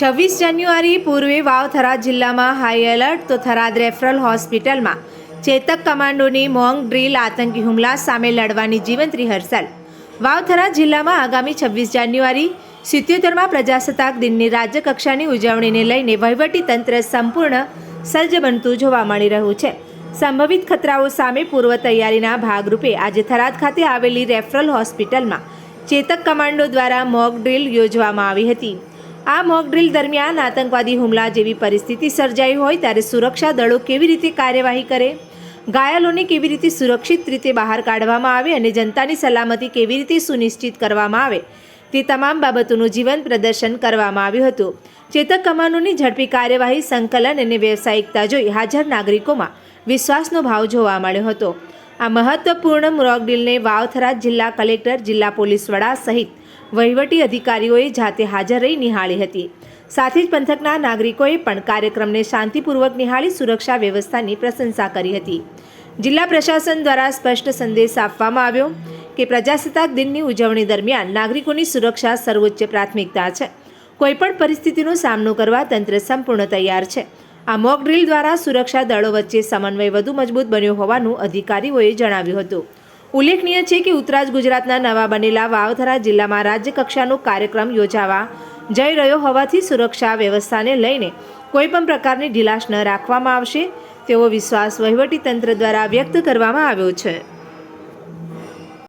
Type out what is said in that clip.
છવ્વીસ જાન્યુઆરી પૂર્વે વાવથરા જિલ્લામાં હાઈ એલર્ટ તો થરાદ રેફરલ હોસ્પિટલમાં. ચેતક કમાન્ડોની મોંગ ડ્રીલ, આતંકી હુમલા સામે લડવાની જીવંત રિહર્સલ. વાવથરા જિલ્લામાં આગામી છવ્વીસ જાન્યુઆરી સિત્યોતેરમાં પ્રજાસત્તાક દિનની રાજ્યકક્ષાની ઉજવણીને લઈને વહીવટી તંત્ર સંપૂર્ણ સજ્જ બનતું જોવા મળી રહ્યું છે. સંભવિત ખતરાઓ સામે પૂર્વ તૈયારીના ભાગરૂપે આજે થરાદ ખાતે આવેલી રેફરલ હોસ્પિટલમાં ચેતક કમાન્ડો દ્વારા મોક ડ્રીલ યોજવામાં આવી હતી. આ મોક ડ્રીલ દરમિયાન આતંકવાદી હુમલા જેવી પરિસ્થિતિ સર્જાઈ હોય ત્યારે સુરક્ષા દળો કેવી રીતે કાર્યવાહી કરે? ઘાયલોને કેવી રીતે સુરક્ષિત રીતે બહાર કાઢવામાં આવે અને જનતાની સલામતી કેવી રીતે સુનિશ્ચિત કરવામાં આવે? તે તમામ બાબતોનું જીવન પ્રદર્શન કરવામાં આવ્યું હતું. ચેતક કમાનોની ઝડપી કાર્યવાહી, સંકલન અને વ્યવસાયિકતા જોઈ હાજર નાગરિકોમાં વિશ્વાસનો ભાવ જોવા મળ્યો હતો. આ મહત્વપૂર્ણ મોરોગડીલને વાવથરા જિલ્લા કલેક્ટર, જિલ્લા પોલીસ વડા સહિત વહીવટી અધિકારીઓએ જાતે હાજર રહી નિહાળી હતી. સાથે જ પંથકના નાગરિકોએ પણ કાર્યક્રમને શાંતિપૂર્વક નિહાળી સુરક્ષા વ્યવસ્થાની પ્રશંસા કરી હતી. જિલ્લા પ્રશાસન દ્વારા સ્પષ્ટ સંદેશ આપવામાં આવ્યો કે પ્રજાસત્તાક દિનની ઉજવણી દરમિયાન નાગરિકોની સુરક્ષા સર્વોચ્ચ પ્રાથમિકતા છે. કોઈપણ પરિસ્થિતિનો સામનો કરવા તંત્ર સંપૂર્ણ તૈયાર છે. આ મોક ડ્રીલ દ્વારા સુરક્ષા દળો વચ્ચે સમન્વય વધુ મજબૂત બન્યો હોવાનું અધિકારીઓએ જણાવ્યું હતું. ઉલ્લેખનીય છે કે ઉત્તરાજ ગુજરાતના નવા બનેલા વાવથરા જિલ્લામાં રાજ્યકક્ષાનો કાર્યક્રમ યોજાવા જઈ રહ્યો હોવાથી સુરક્ષા વ્યવસ્થાને લઈને કોઈપણ પ્રકારની ઢીલાશ ન રાખવામાં આવશે તેવો વિશ્વાસ વહીવટીતંત્ર દ્વારા વ્યક્ત કરવામાં આવ્યો છે.